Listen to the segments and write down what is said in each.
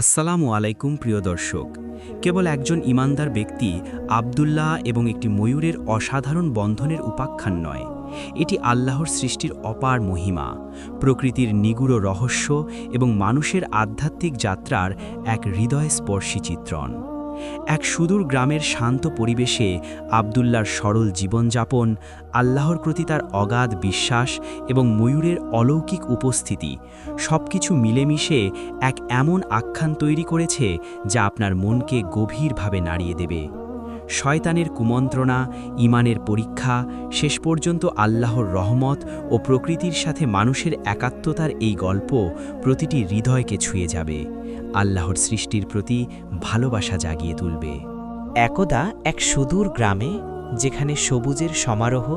আসসালামু আলাইকুম, প্রিয় দর্শক। কেবল একজন ইমানদার ব্যক্তি আবদুল্লাহ এবং একটি ময়ূরের অসাধারণ বন্ধনের উপাখ্যান নয়। এটি আল্লাহর সৃষ্টির অপার মহিমা, প্রকৃতির নিগুড় রহস্য এবং মানুষের আধ্যাত্মিক যাত্রার এক হৃদয়স্পর্শী চিত্রণ। এক সুদূর গ্রামের শান্ত পরিবেশে আবদুল্লার সরল জীবনযাপন, আল্লাহর প্রতি তার অগাধ বিশ্বাস এবং ময়ূরের অলৌকিক উপস্থিতি সবকিছু মিলেমিশে এক এমন আখ্যান তৈরি করেছে যা আপনার মনকে গভীরভাবে নাড়িয়ে দেবে। শয়তানের কুমন্ত্রণা ইমানের পরীক্ষা, শেষ পর্যন্ত আল্লাহর রহমত ও প্রকৃতির সাথে মানুষের একাত্মতার এই গল্প প্রতিটি হৃদয়কে ছুঁয়ে যাবে। আল্লাহর সৃষ্টির প্রতি ভালোবাসা জাগিয়ে তুলবে। একদা এক সুদূর গ্রামে, যেখানে সবুজের সমারোহ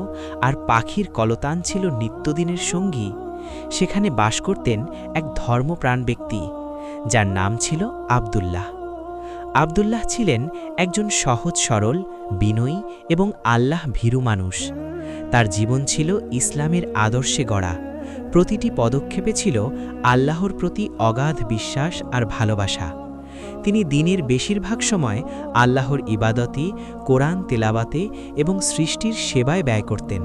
আর পাখির কলতান ছিল নিত্যদিনের সঙ্গী, সেখানে বাস করতেন এক ধর্মপ্রাণ ব্যক্তি, যার নাম ছিল আবদুল্লাহ। আবদুল্লাহ ছিলেন একজন সহজ সরল, বিনয়ী এবং আল্লাহ ভীরু মানুষ। তার জীবন ছিল ইসলামের আদর্শে গড়া। প্রতিটি পদক্ষেপে ছিল আল্লাহর প্রতি অগাধ বিশ্বাস আর ভালোবাসা। তিনি দিনের বেশিরভাগ সময় আল্লাহর ইবাদতি, কোরআন তেলাবাতে এবং সৃষ্টির সেবায় ব্যয় করতেন।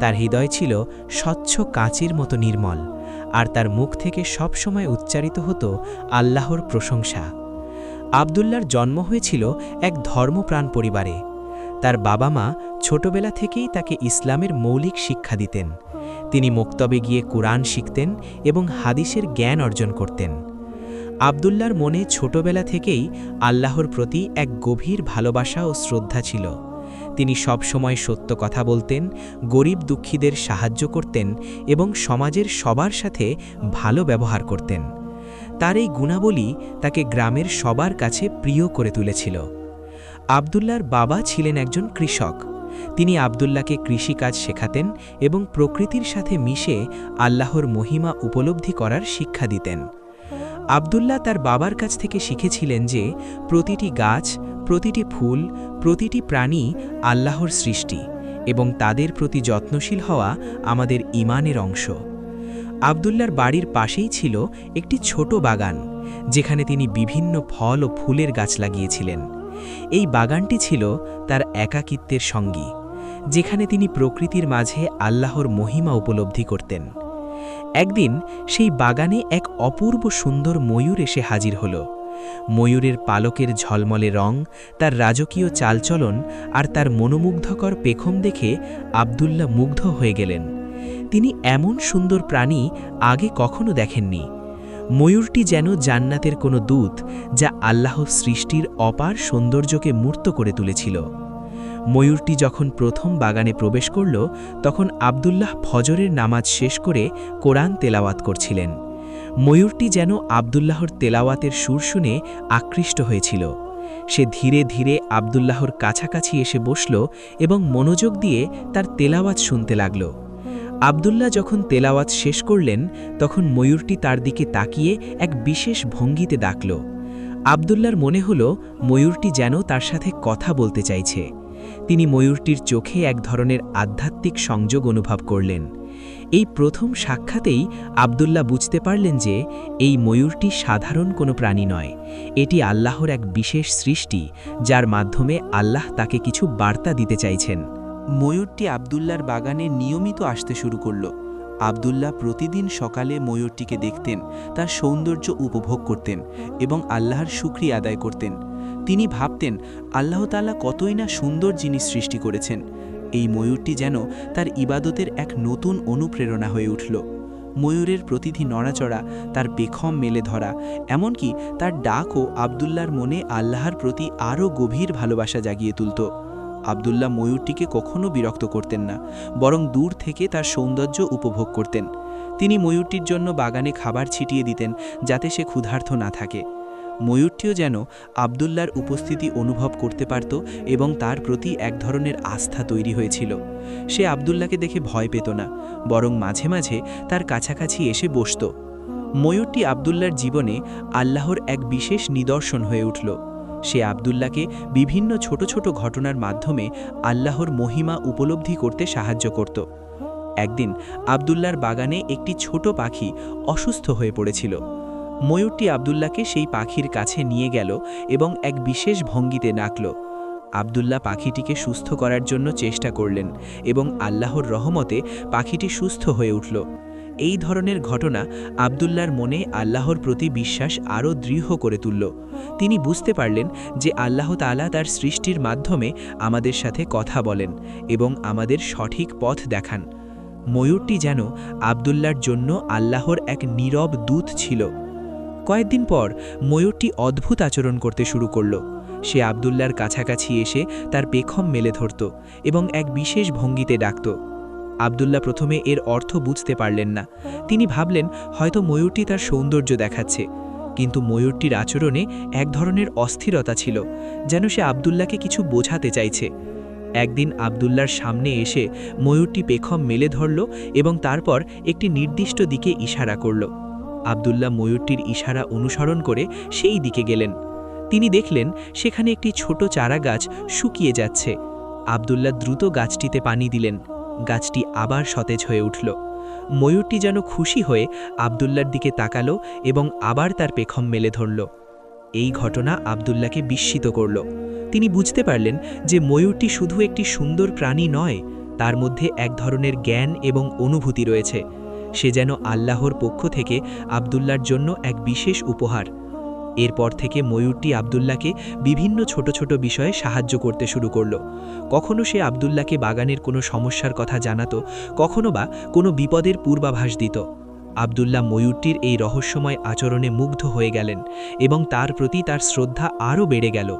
তার হৃদয় ছিল স্বচ্ছ কাঁচের মতো নির্মল, আর তার মুখ থেকে সবসময় উচ্চারিত হতো আল্লাহর প্রশংসা। আবদুল্লার জন্ম হয়েছিল এক ধর্মপ্রাণ পরিবারে। তার বাবা মা ছোটবেলা থেকেই তাকে ইসলামের মৌলিক শিক্ষা দিতেন। তিনি মোক্তবে গিয়ে কোরআন শিখতেন এবং হাদিসের জ্ঞান অর্জন করতেন। আবদুল্লার মনে ছোটবেলা থেকেই আল্লাহর প্রতি এক গভীর ভালোবাসা ও শ্রদ্ধা ছিল। তিনি সবসময় সত্য কথা বলতেন, গরিব দুঃখীদের সাহায্য করতেন এবং সমাজের সবার সাথে ভালো ব্যবহার করতেন। তার এই গুণাবলী তাকে গ্রামের সবার কাছে প্রিয় করে তুলেছিল। আবদুল্লার বাবা ছিলেন একজন কৃষক। তিনি আবদুল্লাকে কৃষিকাজ শেখাতেন এবং প্রকৃতির সাথে মিশে আল্লাহর মহিমা উপলব্ধি করার শিক্ষা দিতেন। আবদুল্লাহ তার বাবার কাছ থেকে শিখেছিলেন যে প্রতিটি গাছ, প্রতিটি ফুল, প্রতিটি প্রাণী আল্লাহর সৃষ্টি এবং তাদের প্রতি যত্নশীল হওয়া আমাদের ইমানের অংশ। আবদুল্লার বাড়ির পাশেই ছিল একটি ছোট বাগান, যেখানে তিনি বিভিন্ন ফল ও ফুলের গাছ লাগিয়েছিলেন। এই বাগানটি ছিল তার একাকিত্বের সঙ্গী। যেখানে তিনি প্রকৃতির মাঝে আল্লাহর মহিমা উপলব্ধি করতেন। একদিন সেই বাগানে এক অপূর্ব সুন্দর ময়ূর এসে হাজির হল। ময়ূরের পালকের ঝলমলে রং, তার রাজকীয় চালচলন আর তার মনোমুগ্ধকর পেখম দেখে আবদুল্লাহ মুগ্ধ হয়ে গেলেন। তিনি এমন সুন্দর প্রাণী আগে কখনো দেখেননি। ময়ূরটি যেন জান্নাতের কোনো দূত, যা আল্লাহ সৃষ্টির অপার সৌন্দর্যকে মূর্ত করে তুলেছিল। ময়ূরটি যখন প্রথম বাগানে প্রবেশ করল, তখন আবদুল্লাহ ফজরের নামাজ শেষ করে কোরআন তেলাওয়াত করছিলেন। ময়ূরটি যেন আবদুল্লাহর তেলাওয়াতের সুর শুনে আকৃষ্ট হয়েছিল। সে ধীরে ধীরে আবদুল্লাহর কাছাকাছি এসে বসল এবং মনোযোগ দিয়ে তার তেলাওয়াত শুনতে লাগল। আবদুল্লাহ যখন তেলাওয়াত শেষ করলেন, তখন ময়ূরটি তার দিকে তাকিয়ে এক বিশেষ ভঙ্গিতে ডাকল। আবদুল্লার মনে হল, ময়ূরটি যেন তার সাথে কথা বলতে চাইছে। তিনি ময়ূরটির চোখে এক ধরনের আধ্যাত্মিক সংযোগ অনুভব করলেন। এই প্রথম সাক্ষাতেই আবদুল্লাহ বুঝতে পারলেন যে এই ময়ূরটি সাধারণ কোনো প্রাণী নয়। এটি আল্লাহর এক বিশেষ সৃষ্টি, যার মাধ্যমে আল্লাহ তাকে কিছু বার্তা দিতে চাইছেন। ময়ূরটি আবদুল্লার বাগানে নিয়মিত আসতে শুরু করল। আবদুল্লাহ প্রতিদিন সকালে ময়ূরটিকে দেখতেন, তার সৌন্দর্য উপভোগ করতেন এবং আল্লাহর শুক্রিয়া আদায় করতেন। তিনি ভাবতেন, আল্লাহ তাআলা কতই না সুন্দর জিনিস সৃষ্টি করেছেন। এই ময়ূরটি যেন তার ইবাদতের এক নতুন অনুপ্রেরণা হয়ে উঠল। ময়ূরের প্রতিটি নড়াচড়া তার বেখম মেলে ধরা, এমনকি তার ডাকও আবদুল্লার মনে আল্লাহর প্রতি আরও গভীর ভালোবাসা জাগিয়ে তুলত। আবদুল্লাহ ময়ূরটিকে কখনো বিরক্ত করতেন না, বরং দূর থেকে তার সৌন্দর্য উপভোগ করতেন। তিনি ময়ূরটির জন্য বাগানে খাবার ছিটিয়ে দিতেন যাতে সে ক্ষুধার্থ না থাকে। ময়ূরটিও যেন আবদুল্লার উপস্থিতি অনুভব করতে পারত এবং তার প্রতি এক ধরনের আস্থা তৈরি হয়েছিল। সে আবদুল্লাকে দেখে ভয় পেত না, বরং মাঝে মাঝে তার কাছাকাছি এসে বসত। ময়ূরটি আবদুল্লার জীবনে আল্লাহর এক বিশেষ নিদর্শন হয়ে উঠল। সে আবদুল্লাকে বিভিন্ন ছোট ছোট ঘটনার মাধ্যমে আল্লাহর মহিমা উপলব্ধি করতে সাহায্য করত। একদিন আবদুল্লার বাগানে একটি ছোট পাখি অসুস্থ হয়ে পড়েছিল। ময়ূরটি আবদুল্লাহকে সেই পাখির কাছে নিয়ে গেল এবং এক বিশেষ ভঙ্গিতে ডাকল। আবদুল্লাহ পাখিটিকে সুস্থ করার জন্য চেষ্টা করলেন এবং আল্লাহর রহমতে পাখিটি সুস্থ হয়ে উঠল। এই ধরনের ঘটনা আবদুল্লার মনে আল্লাহর প্রতি বিশ্বাস আরও দৃঢ় করে তুলল। তিনি বুঝতে পারলেন যে আল্লাহ তাআলা তার সৃষ্টির মাধ্যমে আমাদের সাথে কথা বলেন এবং আমাদের সঠিক পথ দেখান। ময়ূরটি যেন আবদুল্লার জন্য আল্লাহর এক নীরব দূত ছিল। কয়েকদিন পর ময়ূরটি অদ্ভুত আচরণ করতে শুরু করল। সে আবদুল্লার কাছাকাছি এসে তার পেখম মেলে ধরত এবং এক বিশেষ ভঙ্গিতে ডাকত। আবদুল্লাহ প্রথমে এর অর্থ বুঝতে পারলেন না। তিনি ভাবলেন, হয়তো ময়ূরটি তার সৌন্দর্য দেখাচ্ছে। কিন্তু ময়ূরটির আচরণে এক ধরনের অস্থিরতা ছিল, যেন সে আবদুল্লাহকে কিছু বোঝাতে চাইছে। একদিন আবদুল্লার সামনে এসে ময়ূরটি পেখম মেলে ধরল এবং তারপর একটি নির্দিষ্ট দিকে ইশারা করল। আবদুল্লাহ ময়ূরটির ইশারা অনুসরণ করে সেই দিকে গেলেন। তিনি দেখলেন সেখানে একটি ছোট চারা গাছ শুকিয়ে যাচ্ছে। আবদুল্লাহ দ্রুত গাছটিতে পানি দিলেন। গাছটি আবার সতেজ হয়ে উঠল। ময়ূরটি যেন খুশি হয়ে আবদুল্লার দিকে তাকালো এবং আবার তার পেখম মেলে ধরল। এই ঘটনা আবদুল্লাকে বিস্মিত করল। তিনি বুঝতে পারলেন যে ময়ূরটি শুধু একটি সুন্দর প্রাণী নয়, তার মধ্যে এক ধরনের জ্ঞান এবং অনুভূতি রয়েছে। সে যেন আল্লাহর পক্ষ থেকে আবদুল্লার জন্য এক বিশেষ উপহার। এরপর থেকে ময়ূরটি আবদুল্লাকে বিভিন্ন ছোট ছোট বিষয়ে সাহায্য করতে শুরু করল। কখনো সে আবদুল্লাকে বাগানের কোনো সমস্যার কথা জানাতো, কখনো বা কোনো বিপদের পূর্বাভাস দিত। আবদুল্লাহ ময়ূরটির এই রহস্যময় আচরণে মুগ্ধ হয়ে গেলেন এবং তার প্রতি তার শ্রদ্ধা আরও বেড়ে গেল।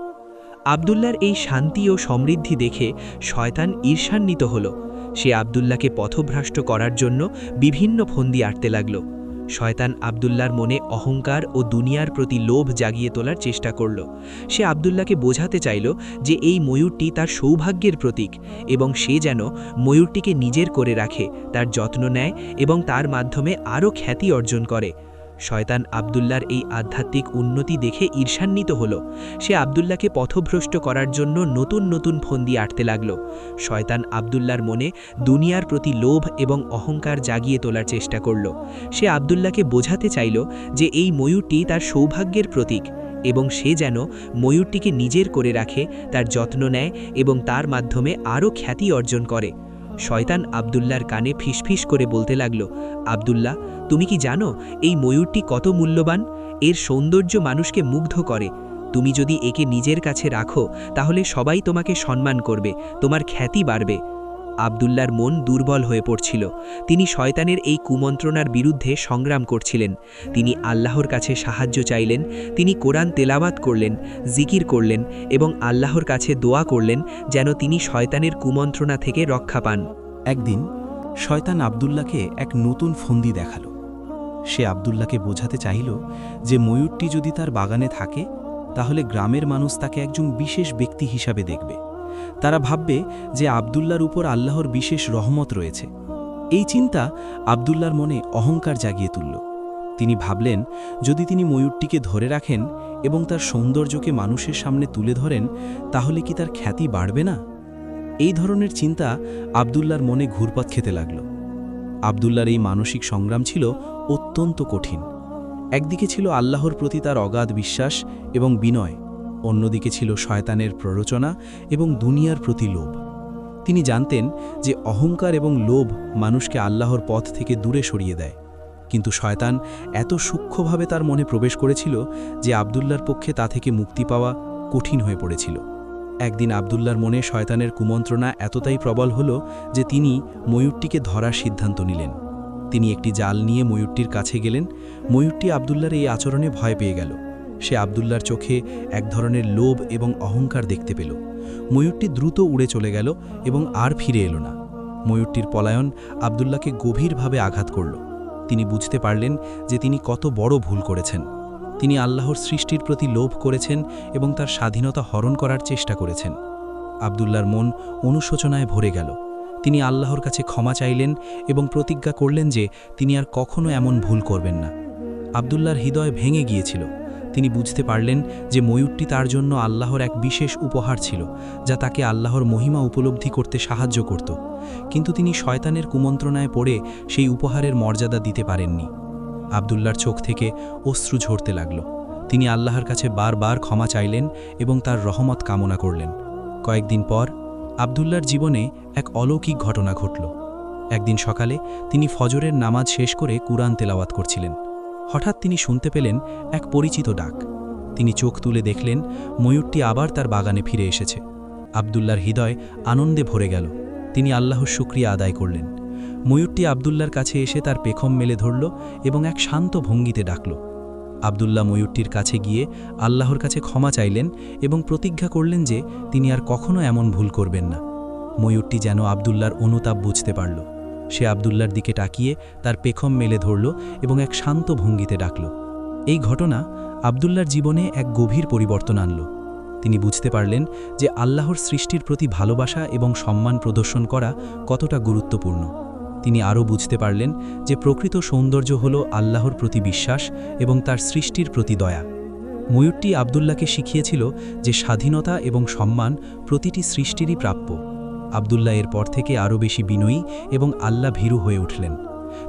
আবদুল্লার এই শান্তি ও সমৃদ্ধি দেখে শয়তান ঈর্ষান্বিত হল। সে আবদুল্লাকে পথভ্রষ্ট করার জন্য বিভিন্ন ফন্দি আটতে লাগল। শয়তান আবদুল্লার মনে অহংকার ও দুনিয়ার প্রতি লোভ জাগিয়ে তোলার চেষ্টা করল। সে আবদুল্লাকে বোঝাতে চাইল যে এই ময়ূরটি তার সৌভাগ্যের প্রতীক এবং সে যেন ময়ূরটিকে নিজের করে রাখে, তার যত্ন নেয় এবং তার মাধ্যমে আরও খ্যাতি অর্জন করে। শয়তান আবদুল্লার এই আধ্যাত্মিক উন্নতি দেখে ঈর্ষান্বিত হল। সে আবদুল্লাকে পথভ্রষ্ট করার জন্য নতুন নতুন ফন্দি আটতে লাগল। শয়তান আবদুল্লার মনে দুনিয়ার প্রতি লোভ এবং অহংকার জাগিয়ে তোলার চেষ্টা করল। সে আবদুল্লাকে বোঝাতে চাইল যে এই ময়ূরটি তার সৌভাগ্যের প্রতীক এবং সে যেন ময়ূরটিকে নিজের করে রাখে, তার যত্ন নেয় এবং তার মাধ্যমে আরও খ্যাতি অর্জন করে। শয়তান আবদুল্লার কানে ফিসফিস করে বলতে লাগল, আবদুল্লাহ, তুমি কি জানো এই ময়ূরটি কত মূল্যবান? এর সৌন্দর্য মানুষকে মুগ্ধ করে। তুমি যদি একে নিজের কাছে রাখো, তাহলে সবাই তোমাকে সম্মান করবে, তোমার খ্যাতি বাড়বে। আবদুল্লার মন দুর্বল হয়ে পড়ছিল। তিনি শয়তানের এই কুমন্ত্রণার বিরুদ্ধে সংগ্রাম করছিলেন। তিনি আল্লাহর কাছে সাহায্য চাইলেন, তিনি কোরআন তেলাওয়াত করলেন, জিকির করলেন এবং আল্লাহর কাছে দোয়া করলেন যেন তিনি শয়তানের কুমন্ত্রণা থেকে রক্ষা পান। একদিন শয়তান আবদুল্লাকে এক নতুন ফন্দি দেখাল। সে আবদুল্লাকে বোঝাতে চাইল যে ময়ূরটি যদি তার বাগানে থাকে, তাহলে গ্রামের মানুষ তাকে একজন বিশেষ ব্যক্তি হিসাবে দেখবে। তারা ভাববে যে আবদুল্লার উপর আল্লাহর বিশেষ রহমত রয়েছে। এই চিন্তা আবদুল্লার মনে অহংকার জাগিয়ে তুলল। তিনি ভাবলেন, যদি তিনি ময়ূরটিকে ধরে রাখেন এবং তার সৌন্দর্যকে মানুষের সামনে তুলে ধরেন, তাহলে কি তার খ্যাতি বাড়বে না? এই ধরনের চিন্তা আবদুল্লার মনে ঘুরপাত খেতে লাগল। আবদুল্লার এই মানসিক সংগ্রাম ছিল অত্যন্ত কঠিন। একদিকে ছিল আল্লাহর প্রতি তার অগাধ বিশ্বাস এবং বিনয় অন্যদিকে ছিল শয়তানের প্ররোচনা এবং দুনিয়ার প্রতি লোভ। তিনি জানতেন যে অহংকার এবং লোভ মানুষকে আল্লাহর পথ থেকে দূরে সরিয়ে দেয়। কিন্তু শয়তান এত সূক্ষ্মভাবে তার মনে প্রবেশ করেছিল যে আবদুল্লার পক্ষে তা থেকে মুক্তি পাওয়া কঠিন হয়ে পড়েছিল। একদিন আবদুল্লার মনে শয়তানের কুমন্ত্রণা এতটাই প্রবল হল যে তিনি ময়ূরটিকে ধরার সিদ্ধান্ত নিলেন। তিনি একটি জাল নিয়ে ময়ূরটির কাছে গেলেন। ময়ূরটি আবদুল্লার এই আচরণে ভয় পেয়ে গেল। সে আবদুল্লার চোখে এক ধরনের লোভ এবং অহংকার দেখতে পেল। ময়ূরটি দ্রুত উড়ে চলে গেল এবং আর ফিরে এলো না। ময়ূরটির পলায়ন আবদুল্লাকে গভীরভাবে আঘাত করল। তিনি বুঝতে পারলেন যে তিনি কত বড় ভুল করেছেন। তিনি আল্লাহর সৃষ্টির প্রতি লোভ করেছেন এবং তার স্বাধীনতা হরণ করার চেষ্টা করেছেন। আবদুল্লার মন অনুশোচনায় ভরে গেল। তিনি আল্লাহর কাছে ক্ষমা চাইলেন এবং প্রতিজ্ঞা করলেন যে তিনি আর কখনো এমন ভুল করবেন না। আবদুল্লার হৃদয় ভেঙে গিয়েছিল। তিনি বুঝতে পারলেন যে ময়ূরটি তার জন্য আল্লাহর এক বিশেষ উপহার ছিল, যা তাকে আল্লাহর মহিমা উপলব্ধি করতে সাহায্য করত। কিন্তু তিনি শয়তানের কুমন্ত্রণায় পড়ে সেই উপহারের মর্যাদা দিতে পারেননি। আবদুল্লার চোখ থেকে অশ্রু ঝরতে লাগল। তিনি আল্লাহর কাছে বারবার ক্ষমা চাইলেন এবং তার রহমত কামনা করলেন। কয়েকদিন পর আবদুল্লার জীবনে এক অলৌকিক ঘটনা ঘটল। একদিন সকালে তিনি ফজরের নামাজ শেষ করে কুরআন তেলাওয়াত করছিলেন। হঠাৎ তিনি শুনতে পেলেন এক পরিচিত ডাক। তিনি চোখ তুলে দেখলেন ময়ূরটি আবার তার বাগানে ফিরে এসেছে। আবদুল্লার হৃদয় আনন্দে ভরে গেল। তিনি আল্লাহর শুক্রিয়া আদায় করলেন। ময়ূরটি আবদুল্লার কাছে এসে তার পেখম মেলে ধরল এবং এক শান্ত ভঙ্গিতে ডাকল। আবদুল্লাহ ময়ূরটির কাছে গিয়ে আল্লাহর কাছে ক্ষমা চাইলেন এবং প্রতিজ্ঞা করলেন যে তিনি আর কখনো এমন ভুল করবেন না। ময়ূরটি যেন আবদুল্লার অনুতাপ বুঝতে পারল। সে আবদুল্লার দিকে তাকিয়ে তার পেখম মেলে ধরল এবং এক শান্ত ভঙ্গিতে ডাকল। এই ঘটনা আবদুল্লার জীবনে এক গভীর পরিবর্তন আনল। তিনি বুঝতে পারলেন যে আল্লাহর সৃষ্টির প্রতি ভালোবাসা এবং সম্মান প্রদর্শন করা কতটা গুরুত্বপূর্ণ। তিনি আরও বুঝতে পারলেন যে প্রকৃত সৌন্দর্য হল আল্লাহর প্রতি বিশ্বাস এবং তার সৃষ্টির প্রতি দয়া। ময়ূরটি আবদুল্লাকে শিখিয়েছিল যে স্বাধীনতা এবং সম্মান প্রতিটি সৃষ্টিরই প্রাপ্য। আবদুল্লাহ এর পর থেকে আরও বেশি বিনয়ী এবং আল্লাহ ভীরু হয়ে উঠলেন।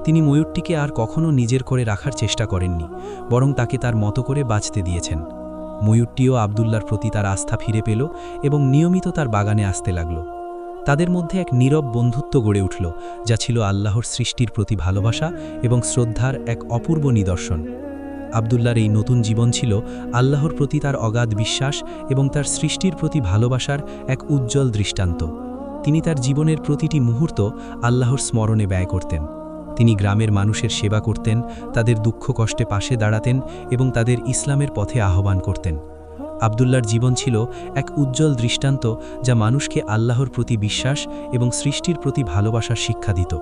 তিনি ময়ূরটিকে আর কখনো নিজের করে রাখার চেষ্টা করেননি, বরং তাকে তার মতো করে বাঁচতে দিয়েছেন। ময়ূরটিও আবদুল্লার প্রতি তার আস্থা ফিরে পেল এবং নিয়মিত তার বাগানে আসতে লাগল। তাদের মধ্যে এক নীরব বন্ধুত্ব গড়ে উঠল, যা ছিল আল্লাহর সৃষ্টির প্রতি ভালোবাসা এবং শ্রদ্ধার এক অপূর্ব নিদর্শন। আবদুল্লার এই নতুন জীবন ছিল আল্লাহর প্রতি তার অগাধ বিশ্বাস এবং তার সৃষ্টির প্রতি ভালোবাসার এক উজ্জ্বল দৃষ্টান্ত। তিনি তার জীবনের প্রতিটি মুহূর্ত আল্লাহর স্মরণে ব্যয় করতেন। তিনি গ্রামের মানুষের সেবা করতেন, তাদের দুঃখ কষ্টে পাশে দাঁড়াতেন এবং তাদের ইসলামের পথে আহ্বান করতেন। আবদুল্লার জীবন ছিল এক উজ্জ্বল দৃষ্টান্ত যা মানুষকে আল্লাহর প্রতি বিশ্বাস এবং সৃষ্টির প্রতি ভালোবাসার শিক্ষা দিত।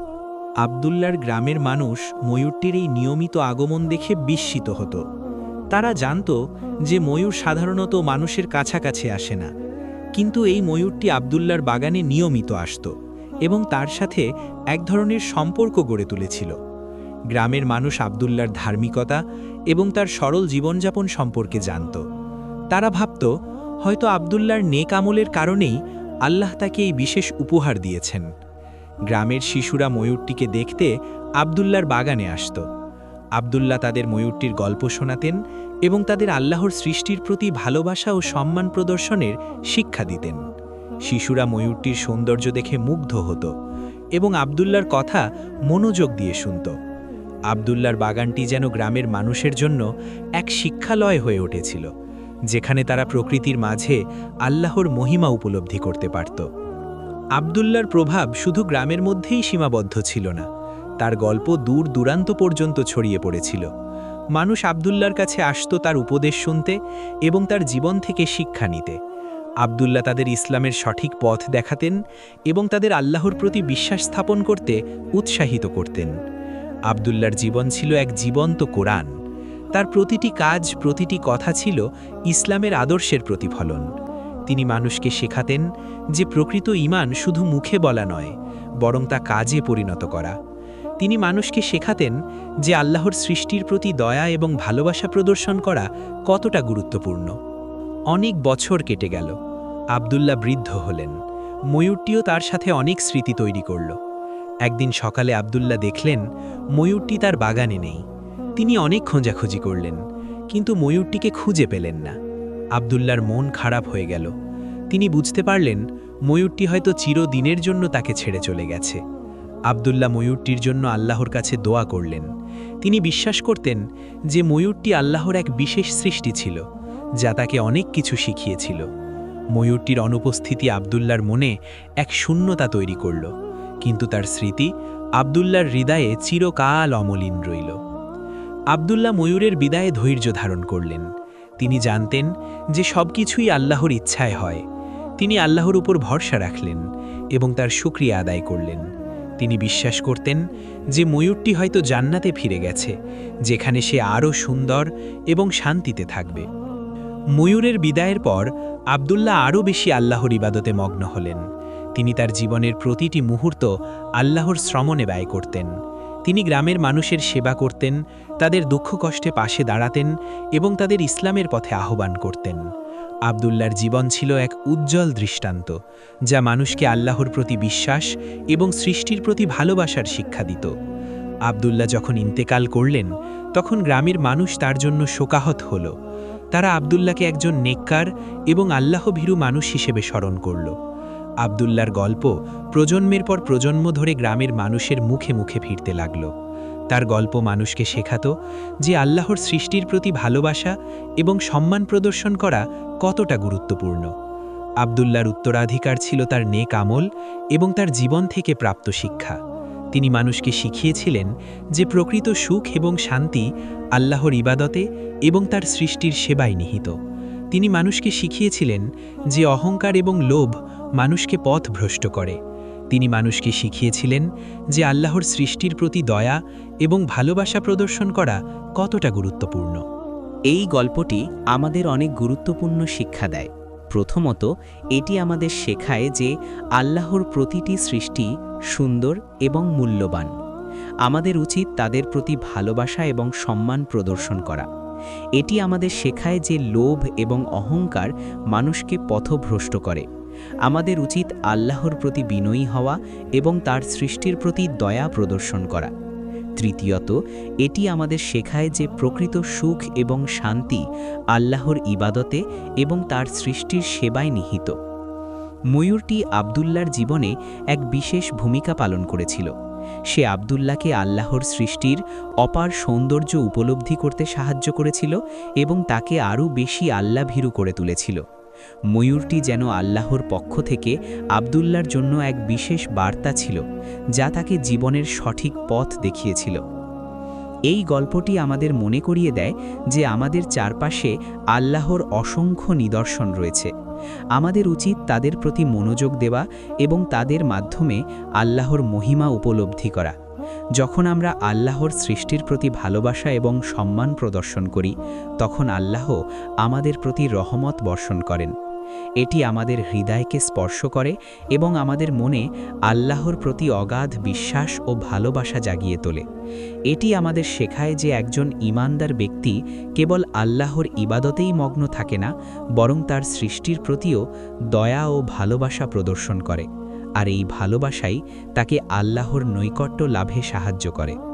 আবদুল্লার গ্রামের মানুষ ময়ূরটির এই নিয়মিত আগমন দেখে বিস্মিত হতো। তারা জানত যে ময়ূর সাধারণত মানুষের কাছাকাছি আসে না। কিন্তু এই ময়ূরটি আবদুল্লার বাগানে নিয়মিত আসত এবং তার সাথে এক ধরনের সম্পর্ক গড়ে তুলেছিল। গ্রামের মানুষ আবদুল্লার ধার্মিকতা এবং তার সরল জীবনযাপন সম্পর্কে জানত। তারা ভাবত, হয়তো আবদুল্লার নেক আমলের কারণেই আল্লাহ তাকে এই বিশেষ উপহার দিয়েছেন। গ্রামের শিশুরা ময়ূরটিকে দেখতে আবদুল্লার বাগানে আসত। আবদুল্লাহ তাদের ময়ূরটির গল্প শোনাতেন এবং তাদের আল্লাহর সৃষ্টির প্রতি ভালোবাসা ও সম্মান প্রদর্শনের শিক্ষা দিতেন। শিশুরা ময়ূরটির সৌন্দর্য দেখে মুগ্ধ হতো এবং আবদুল্লার কথা মনোযোগ দিয়ে শুনত। আবদুল্লার বাগানটি যেন গ্রামের মানুষের জন্য এক শিক্ষালয় হয়ে উঠেছিল, যেখানে তারা প্রকৃতির মাঝে আল্লাহর মহিমা উপলব্ধি করতে পারত। আবদুল্লার প্রভাব শুধু গ্রামের মধ্যেই সীমাবদ্ধ ছিল না তার গল্প দূর দূরান্ত পর্যন্ত ছড়িয়ে পড়েছিল। মানুষ আবদুল্লার কাছে আসত তার উপদেশ শুনতে এবং তার জীবন থেকে শিক্ষা নিতে। আবদুল্লাহ তাদের ইসলামের সঠিক পথ দেখাতেন এবং তাদের আল্লাহর প্রতি বিশ্বাস স্থাপন করতে উৎসাহিত করতেন। আবদুল্লার জীবন ছিল এক জীবন্ত কোরআন। তার প্রতিটি কাজ, প্রতিটি কথা ছিল ইসলামের আদর্শের প্রতিফলন। তিনি মানুষকে শেখাতেন যে প্রকৃত ইমান শুধু মুখে বলা নয়, বরং তা কাজে পরিণত করা। তিনি মানুষকে শেখাতেন যে আল্লাহর সৃষ্টির প্রতি দয়া এবং ভালোবাসা প্রদর্শন করা কতটা গুরুত্বপূর্ণ। অনেক বছর কেটে গেল। আবদুল্লাহ বৃদ্ধ হলেন। ময়ূরটিও তার সাথে অনেক স্মৃতি তৈরি করল। একদিন সকালে আবদুল্লাহ দেখলেন, ময়ূরটি তার বাগানে নেই। তিনি অনেক খোঁজাখুঁজি করলেন, কিন্তু ময়ূরটিকে খুঁজে পেলেন না। আবদুল্লার মন খারাপ হয়ে গেল। তিনি বুঝতে পারলেন, ময়ূরটি হয়তো চিরদিনের জন্য তাকে ছেড়ে চলে গেছে। আবদুল্লাহ ময়ূরটির জন্য আল্লাহর কাছে দোয়া করলেন। তিনি বিশ্বাস করতেন যে ময়ূরটি আল্লাহর এক বিশেষ সৃষ্টি ছিল, যা তাকে অনেক কিছু শিখিয়েছিল। ময়ূরটির অনুপস্থিতি আবদুল্লার মনে এক শূন্যতা তৈরি করল, কিন্তু তার স্মৃতি আবদুল্লার হৃদয়ে চিরকাল অমলিন রইল। আবদুল্লাহ ময়ূরের বিদায়ে ধৈর্য ধারণ করলেন। তিনি জানতেন যে সব কিছুই আল্লাহর ইচ্ছায় হয়। তিনি আল্লাহর উপর ভরসা রাখলেন এবং তার শুক্রিয়া আদায় করলেন। তিনি বিশ্বাস করতেন যে ময়ূরটি হয়তো জান্নাতে ফিরে গেছে, যেখানে সে আরও সুন্দর এবং শান্তিতে থাকবে। ময়ূরের বিদায়ের পর আবদুল্লাহ আরও বেশি আল্লাহর ইবাদতে মগ্ন হলেন। তিনি তার জীবনের প্রতিটি মুহূর্ত আল্লাহর শ্রমণে ব্যয় করতেন। তিনি গ্রামের মানুষের সেবা করতেন, তাদের দুঃখ কষ্টে পাশে দাঁড়াতেন এবং তাদের ইসলামের পথে আহ্বান করতেন। আবদুল্লার জীবন ছিল এক উজ্জ্বল দৃষ্টান্ত, যা মানুষকে আল্লাহর প্রতি বিশ্বাস এবং সৃষ্টির প্রতি ভালোবাসার শিক্ষা দিত। আবদুল্লাহ যখন ইন্তেকাল করলেন, তখন গ্রামের মানুষ তার জন্য শোকাহত হল। তারা আবদুল্লাহকে একজন নেককার এবং আল্লাহভীরু মানুষ হিসেবে স্মরণ করল। আবদুল্লার গল্প প্রজন্মের পর প্রজন্ম ধরে গ্রামের মানুষের মুখে মুখে ফিরতে লাগল। তার গল্প মানুষকে শেখাত যে আল্লাহর সৃষ্টির প্রতি ভালোবাসা এবং সম্মান প্রদর্শন করা কতটা গুরুত্বপূর্ণ। আবদুল্লার উত্তরাধিকার ছিল তার নেক আমল এবং তার জীবন থেকে প্রাপ্ত শিক্ষা। তিনি মানুষকে শিখিয়েছিলেন যে প্রকৃত সুখ এবং শান্তি আল্লাহর ইবাদতে এবং তার সৃষ্টির সেবায় নিহিত। তিনি মানুষকে শিখিয়েছিলেন যে অহংকার এবং লোভ মানুষকে পথ ভ্রষ্ট করে। তিনি মানুষকে শিখিয়েছিলেন যে আল্লাহর সৃষ্টির প্রতি দয়া এবং ভালোবাসা প্রদর্শন করা কতটা গুরুত্বপূর্ণ। এই গল্পটি আমাদের অনেক গুরুত্বপূর্ণ শিক্ষা দেয়। প্রথমত, এটি আমাদের শেখায় যে আল্লাহর প্রতিটি সৃষ্টি সুন্দর এবং মূল্যবান। আমাদের উচিত তাদের প্রতি ভালোবাসা এবং সম্মান প্রদর্শন করা। এটি আমাদের শেখায় যে লোভ এবং অহংকার মানুষকে পথভ্রষ্ট করে। আমাদের উচিত আল্লাহর প্রতি বিনয়ী হওয়া এবং তার সৃষ্টির প্রতি দয়া প্রদর্শন করা। তৃতীয়ত, এটি আমাদের শেখায় যে প্রকৃত সুখ এবং শান্তি আল্লাহর ইবাদতে এবং তার সৃষ্টির সেবায় নিহিত। ময়ূরটি আবদুল্লার জীবনে এক বিশেষ ভূমিকা পালন করেছিল। সে আবদুল্লাকে আল্লাহর সৃষ্টির অপার সৌন্দর্য উপলব্ধি করতে সাহায্য করেছিল এবং তাকে আরও বেশি আল্লাভীরু করে তুলেছিল। ময়ূরটি যেন আল্লাহর পক্ষ থেকে আবদুল্লার জন্য এক বিশেষ বার্তা ছিল, যা তাকে জীবনের সঠিক পথ দেখিয়েছিল। এই গল্পটি আমাদের মনে করিয়ে দেয় যে আমাদের চারপাশে আল্লাহর অসংখ্য নিদর্শন রয়েছে। আমাদের উচিত তাদের প্রতি মনোযোগ দেওয়া এবং তাদের মাধ্যমে আল্লাহর মহিমা উপলব্ধি করা। যখন আমরা আল্লাহর সৃষ্টির প্রতি ভালোবাসা এবং সম্মান প্রদর্শন করি, তখন আল্লাহ আমাদের প্রতি রহমত বর্ষণ করেন। এটি আমাদের হৃদয়কে স্পর্শ করে এবং আমাদের মনে আল্লাহর প্রতি অগাধ বিশ্বাস ও ভালোবাসা জাগিয়ে তোলে। এটি আমাদের শেখায় যে একজন ইমানদার ব্যক্তি কেবল আল্লাহর ইবাদতেই মগ্ন থাকে না, বরং তার সৃষ্টির প্রতিও দয়া ও ভালোবাসা প্রদর্শন করে। আর এই ভালোবাসাই তাকে আল্লাহর নৈকট্য লাভে সাহায্য করে।